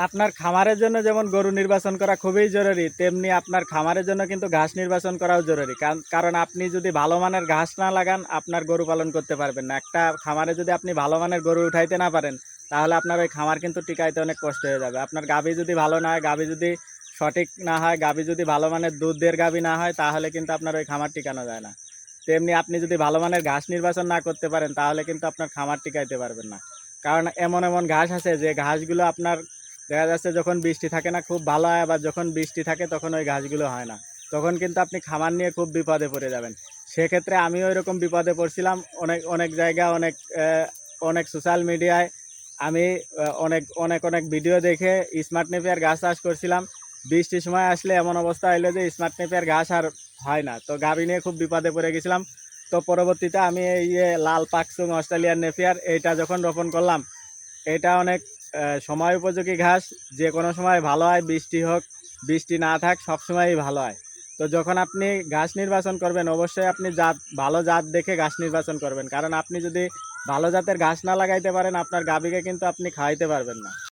আপনার খামারের জন্য যেমন গরু নির্বাচন করা খুবই জরুরি, তেমনি আপনার খামারের জন্য কিন্তু ঘাস নির্বাচন করাও জরুরি। কারণ- আপনি যদি ভালো মানের ঘাস না লাগান, আপনার গরু পালন করতে পারবেন না। একটা খামারে যদি আপনি ভালো মানের গরু উঠাইতে না পারেন, তাহলে আপনার ওই খামার কিন্তু টিকাইতে অনেক কষ্ট হয়ে যাবে। আপনার গাভী যদি ভালো না হয়, গাভী যদি সঠিক না হয়, গাভী যদি ভালো মানের দুধের গাভী না হয়, তাহলে কিন্তু আপনার ওই খামার টিকানো যায় না। তেমনি আপনি যদি ভালো মানের ঘাস নির্বাচন না করতে পারেন, তাহলে কিন্তু আপনার খামার টিকাইতে পারবেন না। কারণ এমন এমন ঘাস আছে, যে ঘাসগুলো আপনার দেখা যাচ্ছে যখন বৃষ্টি থাকে না, খুব ভালো হয়, আবার যখন বৃষ্টি থাকে তখন ওই ঘাসগুলো হয় না। তখন কিন্তু আপনি খামার নিয়ে খুব বিপদে পড়ে যাবেন। সেক্ষেত্রে আমিও এরকম বিপদে পড়ছিলাম। অনেক অনেক জায়গা, অনেক অনেক সোশ্যাল মিডিয়ায় আমি অনেক অনেক অনেক ভিডিও দেখে স্মার্ট নেপিয়ার গাছ চাষ করছিলাম। বৃষ্টির সময় আসলে এমন অবস্থা হইল যে স্মার্ট নেপিয়ার গাছ আর হয় না। তো গাভী নিয়ে খুব বিপদে পড়ে গেছিলাম। তো পরবর্তীতে আমি এই লাল পাকসুং অস্ট্রেলিয়ান নেপিয়ার এইটা যখন রোপণ করলাম এটা অনেক সময় উপযোগী ঘাস, যে কোনো সময় ভালো হয়, বৃষ্টি হোক, বৃষ্টি না থাক সবসময়ই ভালো হয়। তো যখন আপনি ঘাস নির্বাচন করবেন, অবশ্যই আপনি জাত, ভালো জাত দেখে ঘাস নির্বাচন করবেন। কারণ আপনি যদি ভালো জাতের ঘাস না লাগাইতে পারেন, আপনার গাভীকে কিন্তু আপনি খাওয়াইতে পারবেন না।